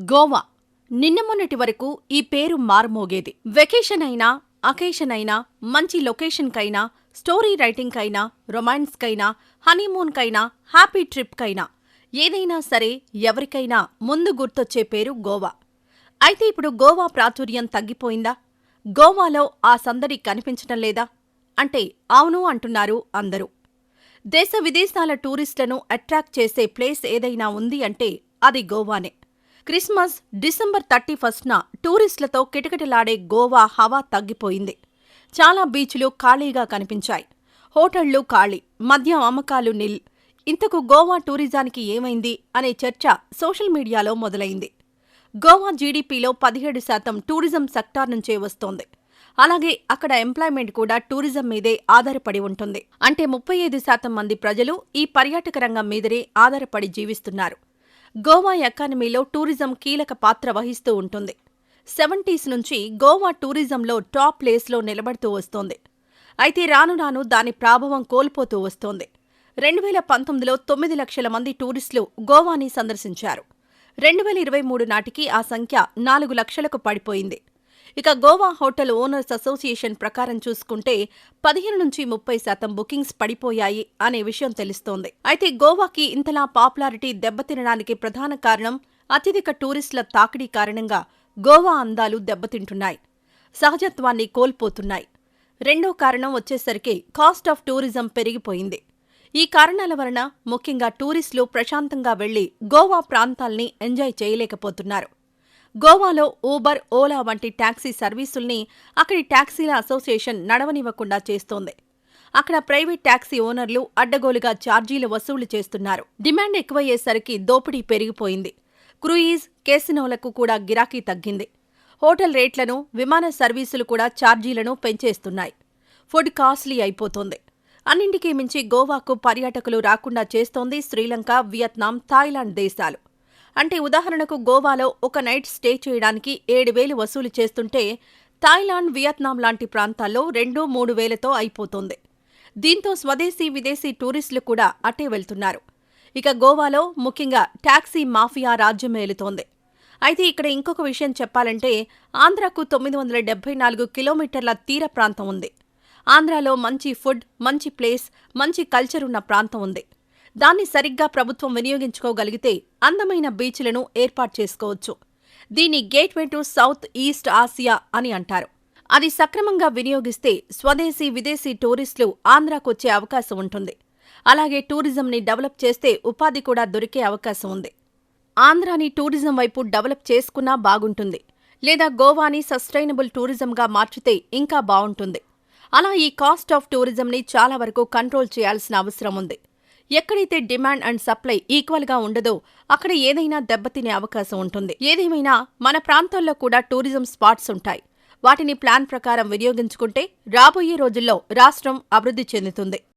గోవా. నిన్న మొన్నటి వరకు ఈ పేరు మారుమోగేది. వెకేషన్ అయినా అకేషన్ అయినా మంచి లొకేషన్కైనా స్టోరీ రైటింగ్కైనా రొమాన్స్కైనా హనీమూన్కైనా హ్యాపీ ట్రిప్కైనా ఏదైనా సరే ఎవరికైనా ముందు గుర్తొచ్చే పేరు గోవా. అయితే ఇప్పుడు గోవా ప్రాచుర్యం తగ్గిపోయిందా? గోవాలో ఆ సందడి కనిపించటం లేదా? అంటే అవును అంటున్నారు అందరూ. దేశ విదేశాల టూరిస్టులను అట్రాక్ట్ చేసే ప్లేస్ ఏదైనా ఉంది అంటే అది గోవానే. క్రిస్మస్ డిసెంబర్ థర్టీ ఫస్ట్న టూరిస్టులతో కిటకిటలాడే గోవా హవా తగ్గిపోయింది. చాలా బీచ్లు ఖాళీగా కనిపించాయి. హోటళ్ళు ఖాళీ మద్యం అమ్మకాలు నిల్ ఇంతకు గోవా టూరిజానికి ఏమైంది అనే చర్చ సోషల్ మీడియాలో మొదలైంది. గోవా జీడీపీలో పదిహేడు శాతం టూరిజం సెక్టార్ నుంచే వస్తోంది. అలాగే అక్కడ ఎంప్లాయ్మెంట్ కూడా టూరిజం మీదే ఆధారపడి ఉంటుంది. అంటే ముప్పై ఐదు శాతం మంది ప్రజలు ఈ పర్యాటక రంగం మీదనే ఆధారపడి జీవిస్తున్నారు. గోవా ఎకానమీలో టూరిజం కీలక పాత్ర వహిస్తూ ఉంటుంది. సెవెంటీస్ నుంచి గోవా టూరిజంలో టాప్ ప్లేస్లో నిలబడుతూ వస్తోంది. అయితే రాను రాను దాని ప్రాభవం కోల్పోతూ వస్తోంది. రెండు వేల పంతొమ్మిదిలో తొమ్మిది లక్షల మంది టూరిస్టులు గోవాని సందర్శించారు. రెండు వేల ఇరవై మూడు నాటికి ఆ సంఖ్య నాలుగు లక్షలకు పడిపోయింది. ఇక గోవా హోటల్ ఓనర్స్ అసోసియేషన్ ప్రకారం చూసుకుంటే పదిహేను నుంచి ముప్పై శాతం బుకింగ్స్ పడిపోయాయి అనే విషయం తెలుస్తోంది. అయితే గోవాకి ఇంతలా పాపులారిటీ దెబ్బతినడానికి ప్రధాన కారణం అత్యధిక టూరిస్టుల తాకిడి కారణంగా గోవా అందాలు దెబ్బతింటున్నాయి. సహజత్వాన్ని కోల్పోతున్నాయి. రెండో కారణం వచ్చేసరికి కాస్ట్ ఆఫ్ టూరిజం పెరిగిపోయింది. ఈ కారణాల వలన ముఖ్యంగా టూరిస్టులు ప్రశాంతంగా వెళ్ళి గోవా ప్రాంతాల్ని ఎంజాయ్ చేయలేకపోతున్నారు. గోవాలో ఊబర్ ఓలా వంటి ట్యాక్సీ సర్వీసుల్ని అక్కడి టాక్సీల అసోసియేషన్ నడవనివ్వకుండా చేస్తోంది. అక్కడ ప్రైవేట్ ట్యాక్సీ ఓనర్లు అడ్డగోలుగా ఛార్జీలు వసూలు చేస్తున్నారు. డిమాండ్ ఎక్కువయ్యేసరికి దోపిడీ పెరిగిపోయింది. క్రూయిజ్ కేసినోలకు కూడా గిరాకీ తగ్గింది. హోటల్ రేట్లను విమాన సర్వీసులు కూడా ఛార్జీలను పెంచేస్తున్నాయి. ఫుడ్ కాస్ట్లీ అయిపోతోంది. అన్నింటికీ మించి గోవాకు పర్యాటకులు రాకుండా చేస్తోంది శ్రీలంక వియత్నాం థాయిలాండ్ దేశాలు. అంటే ఉదాహరణకు గోవాలో ఒక నైట్ స్టే చేయడానికి ఏడు వేలు వసూలు చేస్తుంటే థాయిలాండ్ వియత్నాం లాంటి ప్రాంతాల్లో రెండు మూడు వేలతో అయిపోతోంది. దీంతో స్వదేశీ విదేశీ టూరిస్టులు కూడా అటే వెళ్తున్నారు. ఇక గోవాలో ముఖ్యంగా టాక్సీ మాఫియా రాజ్యమేలుతోంది అయితే ఇక్కడ ఇంకొక విషయం చెప్పాలంటే ఆంధ్రాకు తొమ్మిది వందల డెబ్బై నాలుగు కిలోమీటర్ల తీర ప్రాంతం ఉంది. ఆంధ్రాలో మంచి ఫుడ్ మంచి ప్లేస్ మంచి కల్చర్ ఉన్న ప్రాంతం ఉంది. దాన్ని సరిగ్గా ప్రభుత్వం వినియోగించుకోగలిగితే అందమైన బీచ్లను ఏర్పాటు చేసుకోవచ్చు. దీన్ని gateway to South East Asia అని అంటారు. అది సక్రమంగా వినియోగిస్తే స్వదేశీ విదేశీ టూరిస్టులు ఆంధ్రాకొచ్చే అవకాశం ఉంటుంది. అలాగే టూరిజంని డెవలప్ చేస్తే ఉపాధి కూడా దొరికే అవకాశం ఉంది. ఆంధ్రాని టూరిజం వైపు డెవలప్ చేసుకున్నా బాగుంటుంది. లేదా గోవాని సస్టైనబుల్ టూరిజంగా మార్చితే ఇంకా బావుంటుంది అలా ఈ కాస్ట్ ఆఫ్ టూరిజంని చాలా వరకు కంట్రోల్ చేయాల్సిన అవసరం ఉంది. ఎక్కడైతే డిమాండ్ అండ్ సప్లై ఈక్వల్గా ఉండదో అక్కడ ఏదైనా దెబ్బతినే అవకాశం ఉంటుంది. ఏదేమైనా మన ప్రాంతాల్లో కూడా టూరిజం స్పాట్స్ ఉంటాయి. వాటిని ప్లాన్ ప్రకారం వినియోగించుకుంటే రాబోయే రోజుల్లో రాష్ట్రం అభివృద్ధి చెందుతుంది.